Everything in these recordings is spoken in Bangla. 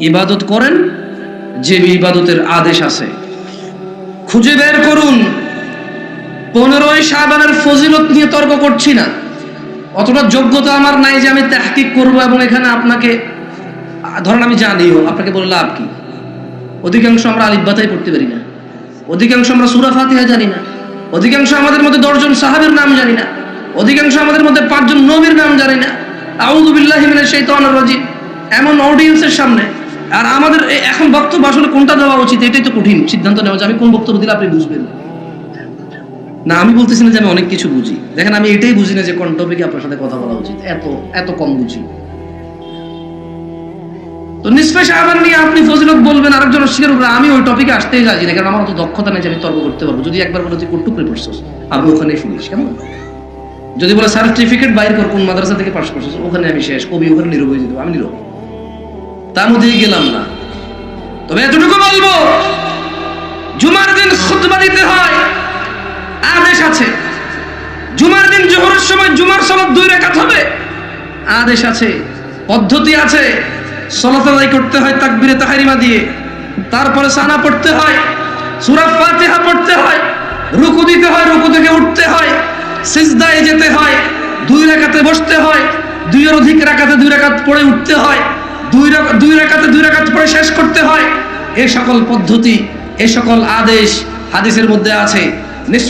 ইবাদত করেন, যে ইবাদতের আদেশ আছে। খুঁজে বের করুন। পনেরোই সাবানের ফজিলত নিয়ে তর্ক করছি না। অতটা যোগ্যতা আমার নাই যে আমি তাহকিক করব এবং এখানে আপনাকে, ধরেন আমি জানিও আপনাকে বলে লাভ কি? অধিকাংশ আমরা আলিব্বাতাই পড়তে পারি না। অধিকাংশ আমরা সুরা ফাতিহা জানি না। অধিকাংশ আমাদের মধ্যে দশজন সাহাবের নাম জানি না। অধিকাংশ আমাদের মধ্যে পাঁচজন নবীর নাম জানি না। আউযুবিল্লাহি মিনাশ শাইতানির রাজিম। এমন অডিয়েন্সের সামনে, আর আমাদের এখন বক্তব্য আসলে কোনটা দেওয়া উচিত, এটাই তো কঠিন। সিদ্ধান্ত নেওয়া যে আমি কোন বক্তব্য দিলে আপনি বুঝবেন? না, আমি বলতেছি না যে আমি অনেক কিছু বুঝি। দেখেন, আমি এটাই বুঝি না যে কোন টপিকে আপনার সাথে কথা বলা উচিত। এত এত কম বুঝি। তো নিষ্পে সাহাবান নিয়ে আপনি ফজিলত বলবেন, আরেকজন অস্বীকার করবেন, আমি ওই টপিকে আসতেই রাজি না, কারণ আমার অত দক্ষতা নেই যে আমি তর্ক করতে পারব। যদি একবার বলে তুই কোটুক করে পড়ছিস? আমি ওখানেই শুনিস কেমন? যদি বলে সার্টিফিকেট বাইর কর, কোন মাদ্রাসা থেকে পাশ করছিস? ওখানে আমি শেষ, কবি ওখানে নীরব হয়ে যেত আমি নীরব তার মধ্যেই গেলাম না। তবে এতটুকু বলব, জুমার দিন খুতবা দিতে হয়, আদেশ আছে। জুমার দিন জোহরের সময় জুমার সালাত দুই রাকাত হবে, আদেশ আছে, পদ্ধতি আছে। সলাত আদায় করতে হয় তাকবিরে তাহারিমা দিয়ে। তারপরে সানা পড়তে হয়, সূরা ফাতিহা পড়তে হয়, রুকু দিতে হয়, রুকু থেকে উঠতে হয়, সিজদায় যেতে হয়, দুই রাকাতে বসতে হয়, দুইয়ের অধিক রাকাতে দুই রাকাত পড়ে উঠতে হয়। দুই রাক- দুই রাকাত পড়ে শেষ করতে হয়। এই সকল পদ্ধতি এই সকল আদেশ হাদিসের মধ্যে আছে।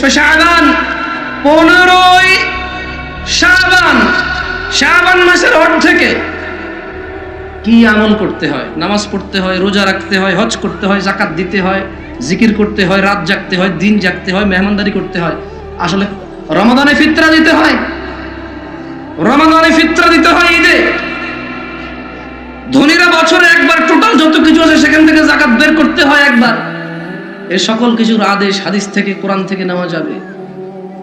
শাবান, পনেরোই শাবান। শাবান মাসের অর্ধেকে কি আমল করতে হয়? নামাজ পড়তে হয়, রোজা রাখতে হয়, হজ করতে হয় জাকাত দিতে হয়, জিকির করতে হয়, রাত জাগতে হয়, দিন জাগতে হয়, মেহমানদারি করতে হয়। আসলে রমাদানে ফিতরা দিতে হয়। রমাদানে ফিতরা দিতে হয় ঈদে। ধনীরা বছরে একবার টোটাল যত কিছু আছে সেখান থেকে জাকাত বের করতে হয় একবার। এ সকল কিছুর আদেশ হাদিস থেকে, কোরআন থেকে নেওয়া যাবে।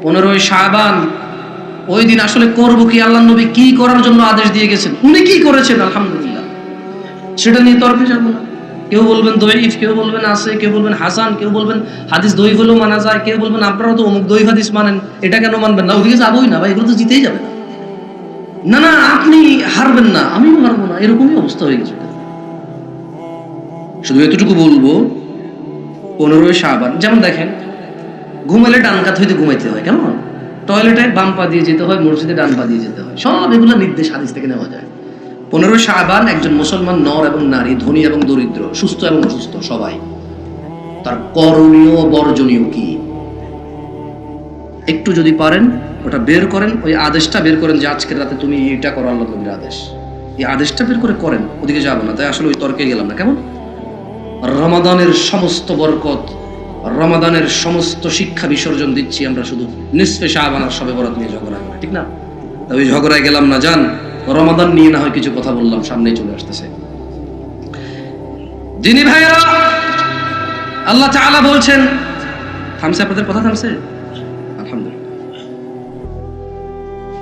পনেরোই শাবান, ওই দিন আসলে করব কি? আল্লাহ নবী কি করার জন্য আদেশ দিয়ে গেছেন? উনি কি করেছেন? আলহামদুলিল্লাহ। সেটা নিয়ে তর্কে যাব। না কেউ বলবেন দইফ কেউ বলবেন আসে কেউ বলবেন হাসান, কেউ বলবেন হাদিস দই হলেও মানা যায়, কেউ বলবেন আপনারা তো অমুক দই হাদিস মানেন, এটা কেন মানবেন না? ওদিকে যাবোই না, ভাই, এগুলো তো জিতেই যাবে না। না আপনি হারবেন না, আমিও হারবো না, এরকমই অবস্থা হয়ে গেছে। শুধু এতটুকু বলব, পনেরোই শাবান, যেমন দেখেন, ঘুমালে ডান কাত হইতে ঘুমাইতে হয়, কেমন? টয়লেটে বাম পা দিয়ে যেতে হয়, মসজিদে ডান পা দিয়ে যেতে হয়। সব এগুলো নির্দেশ, হাদিস থেকে নেওয়া যায়। পনেরো শাবান, একজন মুসলমান, নর এবং নারী, ধনী এবং দরিদ্র, সুস্থ এবং অসুস্থ সবাই। তার করণীয়, বর্জনীয় কি? একটু যদি পারেন, ওটা বের করেন, ওই আদেশটা বের করেন যে আজকের রাতে তুমি এটা করো, আল্লাহ নবীর আদেশ। এই আদেশটা বের করে করেন, ওদিকে যাব না। তাই আসলে ওই তর্কে গেলাম না। কেমন? রমাদানের সমস্ত বরকত, রমাদানের সমস্ত শিক্ষা বিসর্জন দিচ্ছি আমরা শুধু নিঃস্পে শাহবানার সবে বরাত নিয়ে ঝগড়া করে ঠিক না? ওই ঝগড়ায় গেলাম না জান রমাদান নিয়ে না হয় কিছু কথা বললাম, সামনেই চলে আসতেছে। যিনি ভাইরা আল্লাহ তাআলা বলছেন, থামছে আপনাদের কথা, থামছে? আলহামদুলিল্লাহ।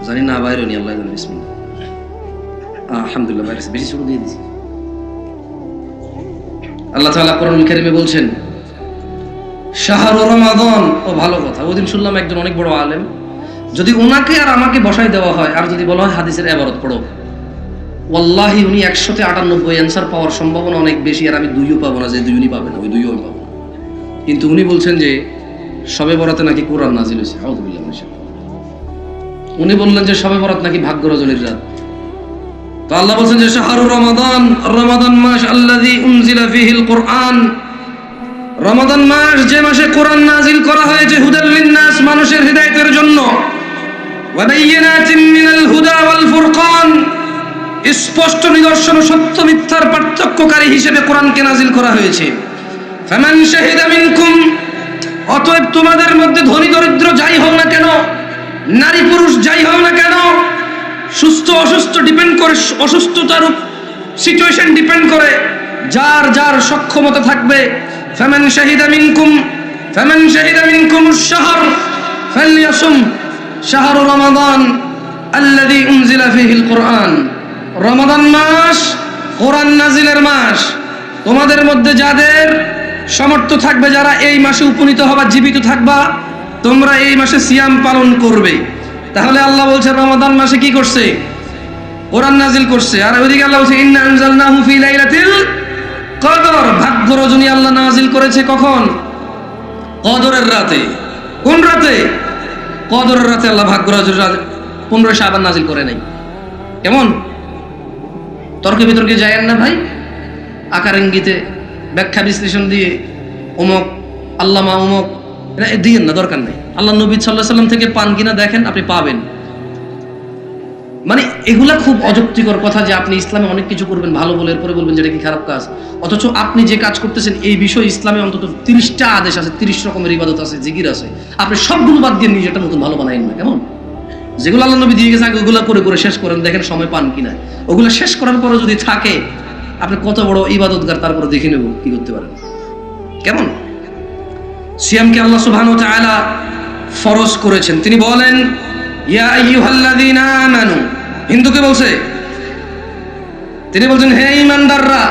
জানি না বাইরে নি আল্লাহ জানে, বিসমিল্লাহ। আলহামদুলিল্লাহ বাইরে বেশি শুরু দিয়ে আল্লাহ বলছেন ও ভালো কথা। ওদিন শুনলাম একজন অনেক বড় আলেম, যদি ওনাকে আর আমাকে দেওয়া হয়, আর যদি বলা হয় হাদিসের এবারত পড়ো, ওয়াল্লাহি উনি একশোতে আটানব্বই অ্যান্সার পাওয়ার সম্ভাবনা অনেক বেশি, আর আমি দুইও পাবো না, যে দুইজনই পাবে না, ওই দুইও পাবো না। কিন্তু উনি বলছেন যে, সবে বরাতে নাকি কোরআন নাজিল হয়েছে। উনি বললেন যে, সবে বরাত নাকি ভাগ্য রজনীর রাত। তো আল্লাহ বলছেন যে শাহরু রমাদান রমাদান মাস আল্লাযী উনজিলা ফীহিল কোরআন। রমাদান মাস যে মাসে কোরআন নাজিল করা হয়েছে হুদাল লিন্নাস, মানুষের হিদায়াতের জন্য। ওয়া বায়্যিনাতিন মিনাল হুদা ওয়াল ফুরকান। স্পষ্ট নিদর্শন সত্য মিথ্যার পার্থক্যকারী হিসেবে কোরআনকে নাজিল করা হয়েছে। ফামান শাহিদা মিনকুম, অতএব তোমাদের মধ্যে ধনী, দরিদ্র যাই হোক না কেন, নারী পুরুষ যাই হোক না কেন সুস্থ অসুস্থ ডিপেন্ড করে, অসুস্থতার সিচুয়েশন ডিপেন্ড করে, যার যার সক্ষমতা থাকবে। ফামান শাহিদা মিনকুম, ফামান শাহিদা মিনকুম আশ-শাহর ফালইয়াসুম শাহর রমাদান আল্লাযী উনজিলা ফীহিল কুরআন। রমাদান মাস, কোরআন নাজিলের মাস। তোমাদের মধ্যে যাদের সমর্থ থাকবে, যারা এই মাসে উপনীত হবা, জীবিত থাকবা, তোমরা এই মাসে সিয়াম পালন করবে। তাহলে আল্লাহ বলছে, রমাদান মাসে কি করছে? কোরআন নাজিল করছে। আর ওইদিকে আল্লাহ বলছে, ইন্না আনজালনাহু ফি লাইলাতিল কদর। ভাগ্য রজনী আল্লাহ নাজিল করেছে কখন? কদরের রাতে। কোন রাতে? কদরের রাতে আল্লাহ ভাগ্য রজনী পনেরো শাবান নাজিল করে নাই। কেমন? তর্কে বিতর্কে যায় না ভাই? আকার ইঙ্গিতে ব্যাখ্যা বিশ্লেষণ দিয়ে অমক আল্লামা অমক দিয়েন না, দরকার নেই। আল্লাহ নবী সাল্লাহ সাল্লাম থেকে পান কিনা দেখেন, আপনি পাবেন। মানে এগুলা খুব অযুক্তিকর কথা যে আপনি ইসলামে অনেক কিছু করবেন, ভালো বলে এরপরে বলবেন যেটা কি খারাপ কাজ। অথচ আপনি যে কাজ করতেছেন, এই বিষয়ে ইসলামে অন্তত তিরিশটা আদেশ আছে, তিরিশ রকমের ইবাদত আছে, জিকির আছে। আপনি সবগুলো বাদ দিয়ে নিজেটা নতুন ভালো বানাইন না, কেমন? যেগুলো আল্লাহ নবী দিয়ে গেছে আগে ওগুলো করে করে শেষ করেন, দেখেন সময় পান কিনা। ওগুলো শেষ করার পরে যদি থাকে, আপনি কত বড় ইবাদতগার, তারপরে দেখে নেব কি করতে পারেন। কেমন? সিয়ামকে আল্লাহ সুবহানাহু ওয়া তাআলা ফরজ করেছেন। তিনি বলেন, ইয়া আইয়ুহাল্লাযীনা আমানু। হিন্দুকে বলছে, তিনি বলছেন, হে ঈমানদাররা,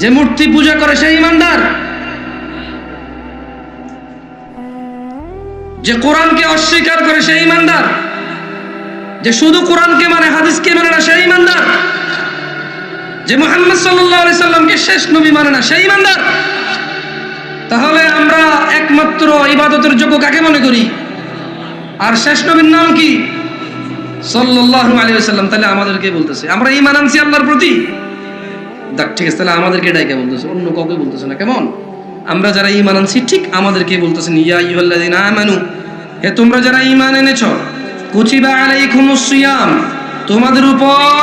যে মূর্তি পূজা করে সেই ঈমানদার, যে কোরআনকে অস্বীকার করে সেই ঈমানদার, যে শুধু কোরআনকে মানে হাদিসকে মানে না, সেই ঈমানদার, যে মুহাম্মদ আলাইহি সাল্লামকে শেষ নবী মানে না, সেই ঈমানদার তাহলে আমরা একমাত্র ইবাদতের যোগ্য কাকে মনে করি? আর শেষ নবীর নাম কি? সাল্লাল্লাহু আলাইহি ওয়াসাল্লাম। তাহলে আমাদেরকে বলতেছে। আমরা ঈমান আনছি আল্লাহর প্রতি? দেখ, ঠিক আছে, তাহলে আমাদেরকে ডাইকে বলতেছে। অন্য কাউকে বলতেছে না, কেমন? আমরা যারা ঈমান আনছি, ঠিক আমাদেরকে বলতেছেন, ইয়া আইয়ুহাল্লাযিনা আমানু, হে তোমরা যারা ঈমান এনেছো কুতিবা আলাইকুমুস সিয়াম, তোমাদের উপর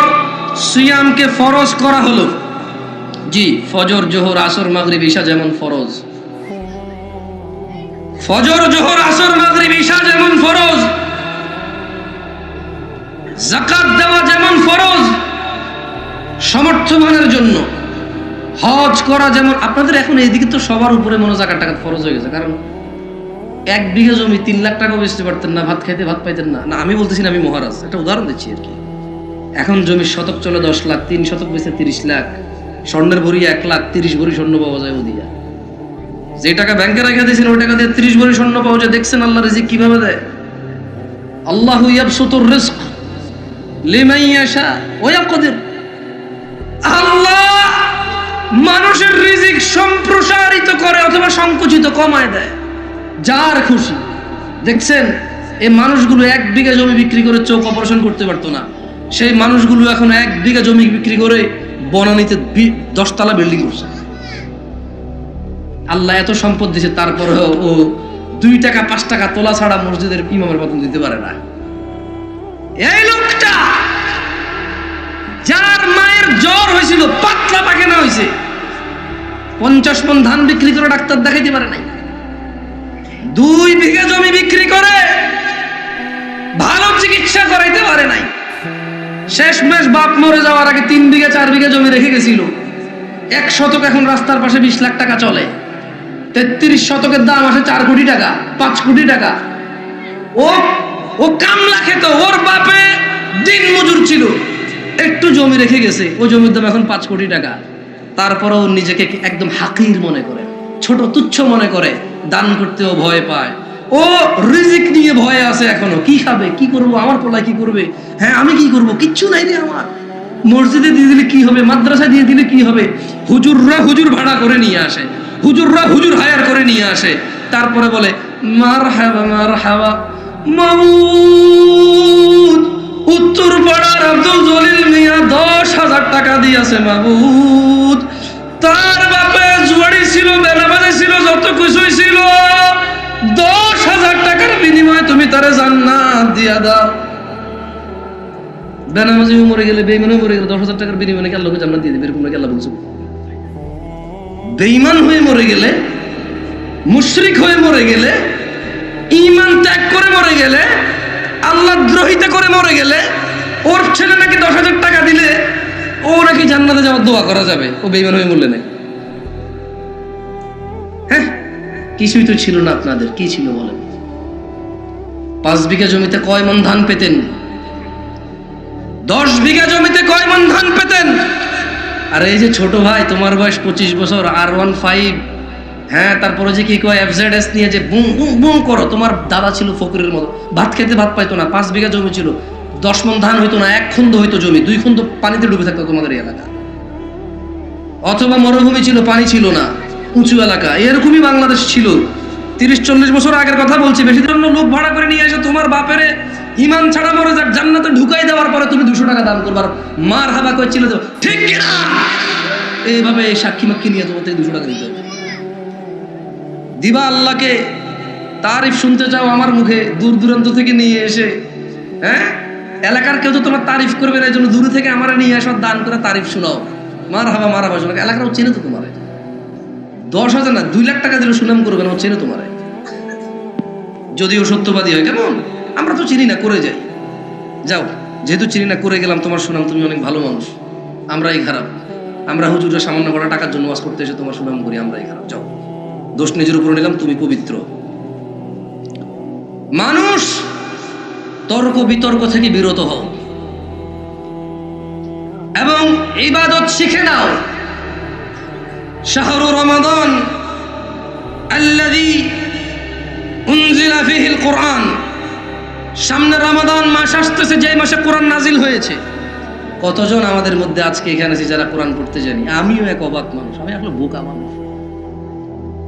সিয়ামকে ফরজ করা হলো। জি, ফজর, জোহর, আসর, মাগরিব, ঈশা যেমন ফরজ। ফজর, জোহর, আসর, মাগরিব, ঈশা যেমন ফরজ জাকাত দেওয়া যেমন ফরজ, সমর্থমানের জন্য হজ করা যেমন, আপনাদের এখন এইদিকে তো সবার উপরে মনে জাকাত টাকাত ফরজ হয়ে গেছে, কারণ এক বিঘা জমি তিন লাখ টাকা বেচতে পারতেন না, ভাত খাইতে ভাত পাইতেন না। না, আমি বলতেছি আমি মহারাজ, একটা উদাহরণ দিচ্ছি আর কি। এখন জমির শতক চলে দশ লাখ, তিন শতক বেচে তিরিশ লাখ, স্বর্ণের ভরি এক লাখ, তিরিশ ভরি স্বর্ণ পাওয়া যায় ওদিয়া যে টাকা ব্যাংকে রেখে দিয়েছেন, ওই টাকা দিয়ে ত্রিশ ভরি স্বর্ণ পাওয়া যায়। দেখছেন আল্লাহ রিজিক কীভাবে দেয়? আল্লাহ ইয়াবসুতুর রিজক লিমান ইয়াশা ওয়া ইয়াকদির। আল্লাহ মানুষের রিজিক সম্প্রসারিত করে অথবা সংকুচিত কমায় দেয়। যার খুশি। দেখছেন এই মানুষগুলো এক বিঘা জমি বিক্রি করে চোখ অপারেশন করতে পারতো না। সেই মানুষগুলো এখন এক বিঘা জমি বিক্রি করে বনানীতে দশতলা বিল্ডিং করছে। আল্লাহ এত সম্পদ দিয়েছে তারপরেও ও দুই টাকা, পাঁচ টাকা তোলা ছাড়া মসজিদের ইমামের বেতন দিতে পারে না। এই লোকটা, যার মায়ের জ্বর হয়েছিল, পাতলা পায়খানা হয়েছে। পঞ্চাশ মন ধান বিক্রি করে ডাক্তার দেখাইতে পারে নাই। দুই বিঘা জমি বিক্রি করে ভালো চিকিৎসা করাইতে পারে নাই। শেষ মেশ বাপ মরে যাওয়ার আগে তিন বিঘা, চার বিঘা জমি রেখে গেছিল। এক শতক এখন রাস্তার পাশে বিশ লাখ টাকা চলে। তেত্রিশ শতকের দাম আসে চার কোটি টাকা, পাঁচ কোটি টাকা। ও ও কামলা খেত, ওর বাপে দিন মজুর ছিল। একটু জমি রেখে গেছে, ও জমির দাম এখন পাঁচ কোটি টাকা। তারপরেও নিজেকে একদম হাকির মনে করে, ছোট তুচ্ছ মনে করে, দান করতেও ভয় পায়। ও রিজিক নিয়ে ভয় আছে এখনও, কি খাবে, কি করব, আমার পোলায় কি করবে? হ্যাঁ আমি কি করব, কিচ্ছু নাই রে আমার। মসজিদে দিয়ে দিলে কি হবে, মাদ্রাসায় দিয়ে দিলে কি হবে? হুজুররা হুজুর ভাড়া করে নিয়ে আসে। হুজুররা হুজুর হায়ার করে নিয়ে আসে। তারপরে বলে মার হাবা মার হাবা মাবুদ উত্তর পাড়ার আব্দুল জলিল মিয়া দশ হাজার টাকা দিয়েছে মাবুদ তার বাপে জুয়ারি ছিল বেনাবাজে ছিল, যত কিছুই ছিল, দশ হাজার টাকার বিনিময়ে তুমি তারে জান্নাত দিয়া দাও। বেনামাজি মরে গেলে বেইমানে মরে গেলে দশ হাজার টাকার বিনিময়ে আল্লাহকে জান্নাত দিয়ে দেবে, এরকম নাকি আল্লাহ বলছে? বেঈমান হয়ে মরে গেলে, মুশরিক হয়ে মরে গেলে, ঈমান ত্যাগ করে মরে গেলে, আল্লাহ দ্রোহিতা করে মরে গেলে, ওর ছেলে নাকি দশ হাজার টাকা দিলে, ও নাকি জান্নাতে যাওয়ার দোয়া করা যাবে। ও বেঈমান হয়ে মরলে নাকি? হ্যাঁ কিছুই তো ছিল না আপনাদের, কি ছিল বলেন? পাঁচ বিঘা জমিতে কয় মন ধান পেতেন? দশ বিঘা জমিতে কয় মন ধান পেতেন? আর এই যে ছোট ভাই, তোমার বয়স পঁচিশ বছর আর ওয়ান ফাইভ হ্যাঁ তারপরে যে কি কয় এফজেড এস নিয়ে যে বুম বুম বুম করো, তোমার দাদা ছিল ফকিরের মতো। ভাত খেতে ভাত পাইতো না, পাঁচ বিঘা জমি ছিল। দশ মন ধান হইতো না, এক খন্দ হইতো জমি, দুই খন্দ পানিতে ডুবে থাকতো তোমাদের এলাকা। অথবা মরুভূমি ছিল, পানি ছিল না, উঁচু এলাকা। এরকমই বাংলাদেশ ছিল। তিরিশ, চল্লিশ বছর আগের কথা বলছি, বেশি জন্য লোক ভাড়া করে নিয়ে এসে তোমার বাপেরে। ইমান ছাড়া মরে যাক, জান্নাতে ঢুকাই দেওয়ার পরে তুমি দুশো টাকা দান করবার। মার হাবা করে ছিল ঠিক কিনা? এইভাবে এই সাক্ষী মাক্ষী নিয়ে তোমার থেকে দুশো টাকা দিতে দিবা আল্লাহকে, তারিফ শুনতে চাও আমার মুখে, দূর দূরান্ত থেকে নিয়ে এসে হ্যাঁ? এলাকার কেউ তো তোমার তারিফ করবে না এই জন্য দূর থেকে আমার নিয়ে আসো, দান করে তারিফ শোনাও। মার হাবা মার হাবা শোনাও। এলাকার ও চেনে তো তোমার। দশ হাজার না, দুই লাখ টাকা দিলে সুনাম করবে না চেনে তোমার। যদিও সত্যবাদী হয়, কেমন? আমরা তো চিনি না, করে যাই। যাও, যেহেতু চিনি না, করে গেলাম, তোমার সুনাম, তুমি অনেক ভালো মানুষ। আমরাই খারাপ। আমরা হুজুরা সামান্য কটা টাকার জন্য ওয়াজ করতে এসে তোমার সুনাম করি, আমরাই খারাপ। যাও। দোষ নিজের উপর নিলাম, তুমি পবিত্র। মানুষ, তর্ক বিতর্ক থেকে বিরত হও। এবং ইবাদত শিখে নাও। শাহরু রমাদান আল্লাযী উনজিলা ফিহিল কোরআন। সামনে রামাদান মাস আসতেছে যে মাসে কোরআন নাজিল হয়েছে। কতজন আমাদের মধ্যে আজকে এখানে আছে যারা কোরআন পড়তে জানি? আমিও এক অবাক মানুষ, আমি আসলে বোকা মানুষ।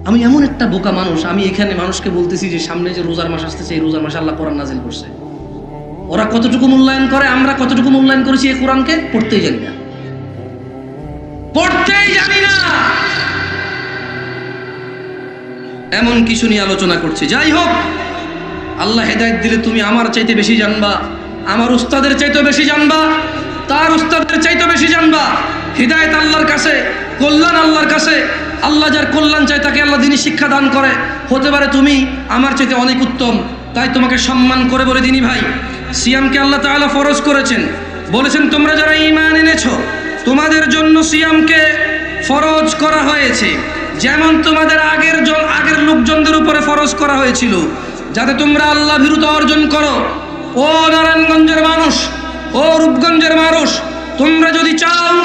আমি এমন একটা বোকা মানুষ, আমি এখানে মানুষকে বলতেছি যে সামনে যে রোজার মাস আসতেছে, এই রোজার মাসে আল্লাহ কোরআন নাজিল করছে। ওরা কতটুকু মূল্যায়ন করে, আমরা কতটুকু মূল্যায়ন করেছি এই কোরআনকে, পড়তেই জানি না। পড়তেই জানি না! এমন কিছু নিয়ে আলোচনা করছি। যাই হোক আল্লাহ হেদায়ত দিলে তুমি আমার চাইতে বেশি জানবা, আমার উস্তাদের চাইতে বেশি জানবা, তার উস্তাদের চাইতে বেশি জানবা। হৃদায়ত আল্লাহর কাছে, কল্যাণ আল্লাহর কাছে, আল্লাহ যার কল্যাণ চায় তাকে আল্লাহ দিনই শিক্ষা দান করে। হতে পারে তুমি আমার চাইতে অনেক উত্তম, তাই তোমাকে সম্মান করে বলে দিনী ভাই। সিয়ামকে আল্লাহ তাআলা ফরজ করেছেন। বলেছেন, তোমরা যারা ঈমান এনেছো, তোমাদের জন্য সিয়ামকে ফরজ করা হয়েছে। যেমন তোমাদের আগের আগের লোকজনদের উপরে ফরজ করা হয়েছিল যাতে তোমরা আল্লাহ ভীরুতা অর্জন করো। ও নারায়ণগঞ্জের মানুষ, ও রূপগঞ্জের মানুষ, তোমরা যদি চাও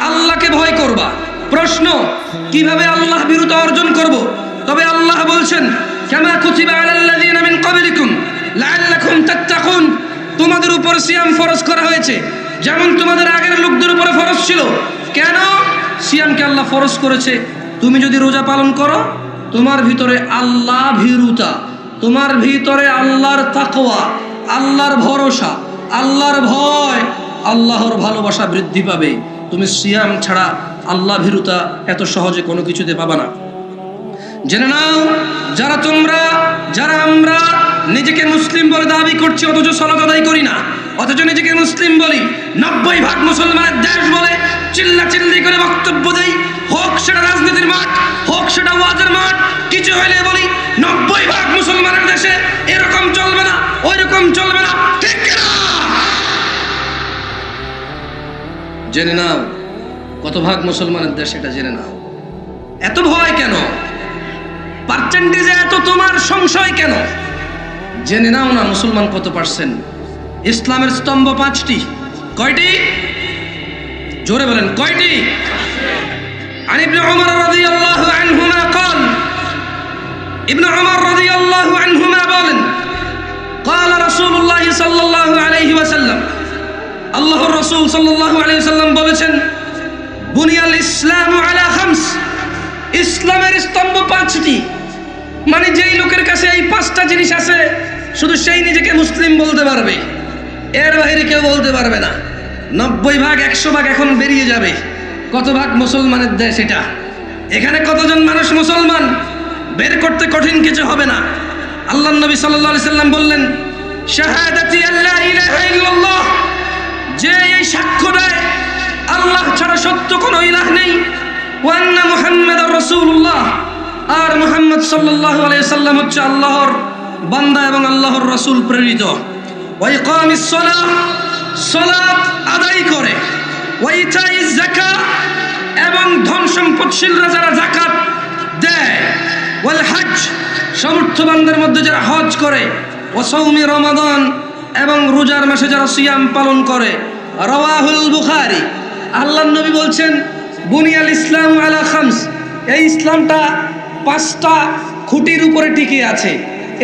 আল্লাহকে ভয় করবা। প্রশ্ন, কীভাবে আল্লাহ বিরুদ্ধ অর্জন করব? তবে আল্লাহ বলছেন, কামা কুতিবা আলাল্লাযিনা মিন ক্বাবলিকুম, লাআল্লাকুম তাত্তাকুন। তোমাদের উপর সিয়াম ফরজ করা হয়েছে। যেমন তোমাদের আগের লোকদের উপরে ফরজ ছিল। কেন? সিয়ামকে আল্লাহ ফরজ করেছে। তুমি যদি রোজা পালন করো, তোমার ভিতরে আল্লাহ ভীরুতা। তোমার ভিতরে আল্লাহর তাকওয়া, আল্লাহর ভরসা, আল্লাহর ভয়, আল্লাহর ভালোবাসা বৃদ্ধি পাবে। তুমি সিয়াম ছাড়া আল্লাহ ভীরুতা এত সহজে কোনো কিছুতে পাবা না। জেনে নাও, যারা তোমরা, যারা আমরা নিজেকে মুসলিম বলে দাবি করছি, অথচ সলাত আদায় করি না, অথচ নিজেকে মুসলিম বলি, নব্বই ভাগ মুসলমানের দেশ বলে চিল্লা চিল্লি করে বক্তব্য দেই, হোক সেটা রাজনীতির মাঠ, হোক সেটা ওয়াজের মাঠ, কিছু হইলে বলি ওই রকম চলবে না ঠিক না জেনে নাও কত ভাগ মুসলমানের দেশ এটা জেনে নাও এত ভয় কেন পার্সেন্টেজে এত তোমার সংশয় কেন জেনে নাও না মুসলমান কত পার্সেন্ট ইসলামের স্তম্ভ পাঁচটি কয়টি জোরে বলেন কয়টি عن ابن عمر رضي الله عنهما قال ابن عمر رضي الله عنهما বলেন قال আল্লাহর রসুল সাল্লাম বলেছেন, বুনিয়াল ইসলাম আলা খামস। ইসলামের স্তম্ভ পাঁচটি। মানে যেই লোকের কাছে এই পাঁচটা জিনিস আছে, শুধু সেই নিজেকে মুসলিম বলতে পারবে। এর বাইরে কেউ বলতে পারবে না। নব্বই ভাগ, একশো ভাগ এখন বেরিয়ে যাবে। কত ভাগ মুসলমানের দেশ এটা? এখানে কতজন মানুষ মুসলমান? বের করতে কঠিন কিছু হবে না। আল্লাহ নবী আলাইহি সাল্লাম বললেন, শাহাদাতি আল্লাহ ইলাহা ইল্লাল্লাহ। যে এই সাক্ষ্য দেয়, আল্লাহ ছাড়া সত্য কোনো ইলাহ নেই। ওয়ান্না মুহাম্মদ রাসূলুল্লাহ। আর মুহাম্মদ আলাইহি সাল্লাম হচ্ছে আল্লাহর বান্দা এবং আল্লাহর রাসূল প্রেরিত। ইকামিস সালাহ, সালাত আদায় করে। ওয়া ইতাইজ যাকাত এবং ধন সম্পদশীলরা যারা যাকাত দেয়, ওয়াল হজ সমর্থবানদের মধ্যে যারা হজ করে। ও সৌমি রমাদান এবং রোজার মাসে যারা সিয়াম পালন করে, রওয়াহুল বুখারি। আল্লাহ নবী বলছেন, বুনিয়াল ইসলাম আলা খামস। এই ইসলামটা পাঁচটা খুঁটির উপরে টিকে আছে।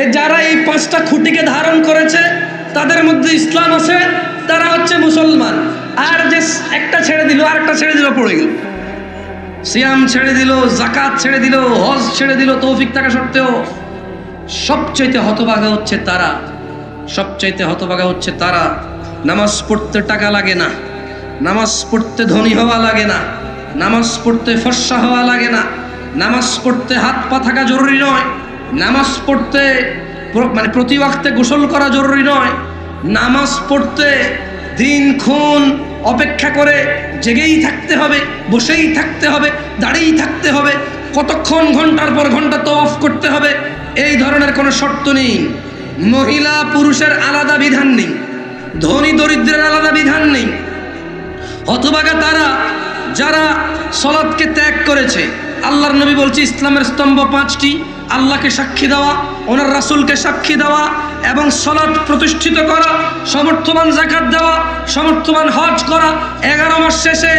এ যারা এই পাঁচটা খুঁটিকে ধারণ করেছে, তাদের মধ্যে ইসলাম আছে, তারা হচ্ছে মুসলমান। আর যে একটা ছেড়ে দিল আর একটা ছেড়ে দিল, পড়ে গেল। সিয়াম ছেড়ে দিল জাকাত ছেড়ে দিল, হজ ছেড়ে দিল, তৌফিক থাকা সত্ত্বেও সবচাইতে হতভাগা হচ্ছে তারা সবচাইতে হতভাগা হচ্ছে তারা। নামাজ পড়তে টাকা লাগে না। নামাজ পড়তে ধনী হওয়া লাগে না। নামাজ পড়তে ফর্সা হওয়া লাগে না। নামাজ পড়তে হাত পা থাকা জরুরি নয়। নামাজ পড়তে মানে প্রতি গোসল করা জরুরি নয়। নামাজ পড়তে দিনক্ষণ অপেক্ষা করে জেগেই থাকতে হবে, বসেই থাকতে হবে, দাঁড়িয়েই থাকতে হবে। কতক্ষণ ঘণ্টার পর ঘণ্টা তওয়াফ করতে হবে? এই ধরনের কোনো শর্ত নেই। মহিলা পুরুষের আলাদা বিধান নেই, ধনী দরিদ্রের আলাদা বিধান নেই। হতবাগা তারা, যারা সলাদকে ত্যাগ করেছে, আল্লাহর নবী বলছে, ইসলামের স্তম্ভ পাঁচটি, আল্লাহকে সাক্ষী দেওয়া, ওনার রাসূলকে সাক্ষী দেওয়া, এবং সলাদ প্রতিষ্ঠিত করা সমর্থবান জাকাত দেওয়া সমর্থবান হজ করা, এগারো মাস শেষে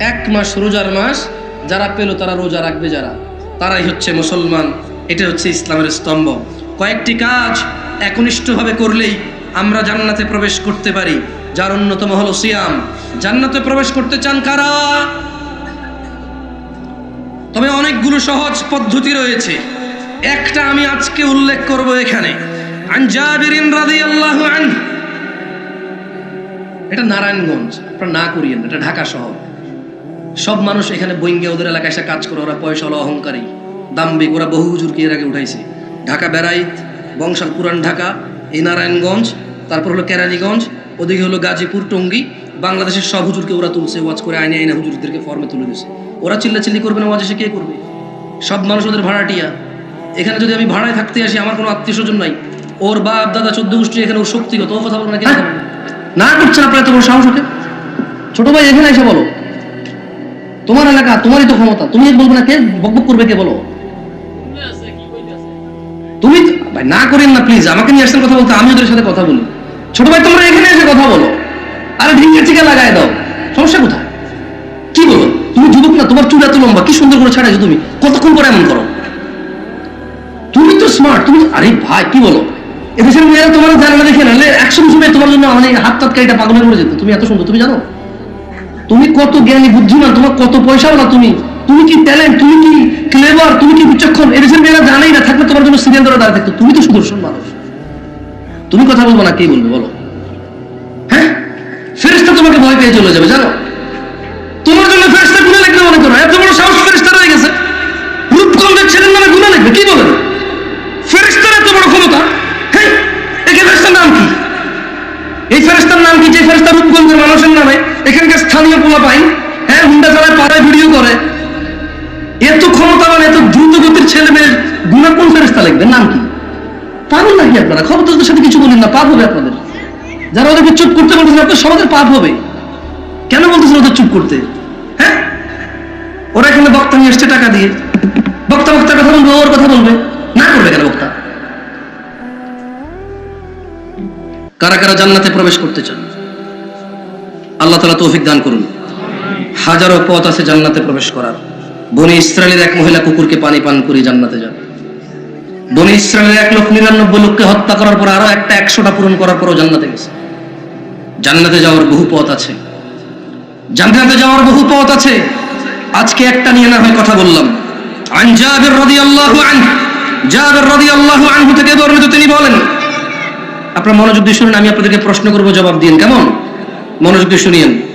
এক মাস রোজার মাস, যারা পেল তারা রোজা রাখবে যারা। তারাই হচ্ছে মুসলমান এটা হচ্ছে ইসলামের স্তম্ভ। কয়েকটি কাজ একনিষ্ঠভাবে করলেই আমরা জান্নাতে প্রবেশ করতে পারি, যার অন্যতম হলো সিয়াম। জান্নাতে প্রবেশ করতে চান কারা? তবে অনেকগুলো সহজ পদ্ধতি রয়েছে। একটা আমি আজকে উল্লেখ করব এখানে। এটা নারায়ণগঞ্জ, আপনারা না করিয়েন, এটা ঢাকা শহর। সব মানুষ এখানে বইঙ্গে ওদের এলাকায় এসে কাজ করে, ওরা পয়সা হলো অহংকারী দাম্বিক ওরা বহু হুজুরকে এর আগে উঠাইছে। ঢাকা বেড়াইত বংশাল পুরান ঢাকা, এই নারায়ণগঞ্জ, তারপর হলো কেরানীগঞ্জ, ওদিকে হলো গাজীপুর, টঙ্গী, বাংলাদেশের সব হুজুরকে ওরা তুলছে, ওয়াজ করে আইনে আইনে হুজুরদেরকে ফর্মে তুলে দিছে। ওরা চিল্লাচিল্লি করবে না, ওয়াজ এসে কে করবে? সব মানুষ ওদের ভাড়াটিয়া। এখানে যদি আমি ভাড়ায় থাকতে আসি, আমার কোনো আত্মীয় স্বজন নাই। ওর বাপ, দাদা, চোদ্দ গোষ্ঠী এখানে ওর শক্তিগত, ও কথা বলবে না কেন না করছেন আপনার বড় সাহস ওকে ছোট ভাই, এখানে এসে বলো। তোমার এলাকা, তোমারই তো ক্ষমতা। তুমি বলবে না, কে বকবক করবে, কে বলো? তুমি না করেন না প্লিজ আমাকে নিয়ে আসছেন কথা বলতে আমি ওদের সাথে কথা বলি। ছোট ভাই, তোমরা এখানে এসে কথা বলো। আরে, ঢিঙ্গের চিকা লাগায় দাও। সমস্যা কোথায়? কি বলো? তুমি যুবক না, তোমার চুল এত লম্বা, কি সুন্দর করে ছাড়াইছো তুমি? কতক্ষণ করে এমন করো? তুমি তো স্মার্ট তুমি আরে ভাই, কি বলো? এদেশের মেয়েরা তোমার জানে না দেখে নাহলে একশো বছর মেয়ে তোমার জন্য মানে হাত তাত কাইটা পাগল মরে যেত। তুমি এত সুন্দর, তুমি জানো? তুমি কত জ্ঞানী, বুদ্ধিমান, তোমার কত পয়সাও না তুমি? তুমি কি ট্যালেন্ট তুমি কি ক্লেভার তুমি কি বিচক্ষণ? এদেশের মেয়েরা জানেই না, থাকলে তোমার জন্য সিরিয়াল ধরে দাঁড়িয়ে থাকতো। তুমি তো সুদর্শন মানুষ। তুমি কথা বলব না, কে বলবে বলো? হ্যাঁ? ফেরেস্তা তোমাকে ভয় পেয়ে চলে যাবে, জানো? তোমার জন্য ফেরেস্তা গুণা লিখবে মনে করো। এত বড় সাহস ফেরেস্তা রয়ে গেছে। রূপগঞ্জের ছেলের নামে গুণা লিখবে কি বলেন? ফেরেস্তার এত বড় ক্ষমতা হ্যাঁ? একে ফেরেস্তার নাম কি? এই ফেরেস্তার নাম কি? যে ফেরেস্তা রূপগঞ্জের মানুষের নামে এখানকার স্থানীয় পোলা পাই হ্যাঁ হুন্ডা চালায়, পাড়ায় ভিডিও করে এত ক্ষমতাবান এত দ্রুত গতির ছেলে মেয়ের গুণা কোন নাম কি? পাগল নাকি আপনারা? ক্ষমতাদের সাথে কিছু বলেন না, পাপ হবে আপনাদের। যারা ওদেরকে চুপ করতে বলতেছেন আপনার সমাজের পাপ হবে। কেন বলতেছেন ওদের চুপ করতে? হ্যাঁ? ওরা এখানে বক্তা নিয়ে এসছে টাকা দিয়ে। বক্তা বক্তার কথা বলবে, ওর কথা বলবে। না করবে কেন বক্তা? কারা কারা জান্নাতে প্রবেশ করতে চান? আল্লাহ তালা তৌফিক দান করুন। হাজারো পথ আছে জান্নাতে প্রবেশ করার। বনি ইসরায়েলের এক মহিলা কুকুরকে পানি পান করে জান্নাতে যাবে বনি ইসরায়েলের এক লোক নিরানব্বই লোককে হত্যা করার পর আরও একটা একশোটা পূরণ করার পরও জান্নাতে গেছে। জান্নাতে যাওয়ার বহু পথ আছে। জান্নাতে যাওয়ার বহু পথ আছে। আজকে একটা নিয়ে না হয় কথা বললাম। আন জাবির রাদিয়াল্লাহু আনহু, জাবির রাদিয়াল্লাহু আনহু থেকে বর্ণিত তিনি বলেন, আপনারা মনোযোগ দিয়ে শুনুন, আমি আপনাদেরকে প্রশ্ন করব, জবাব দিন কেমন? মনোযোগ দিয়ে শুনিয়েন।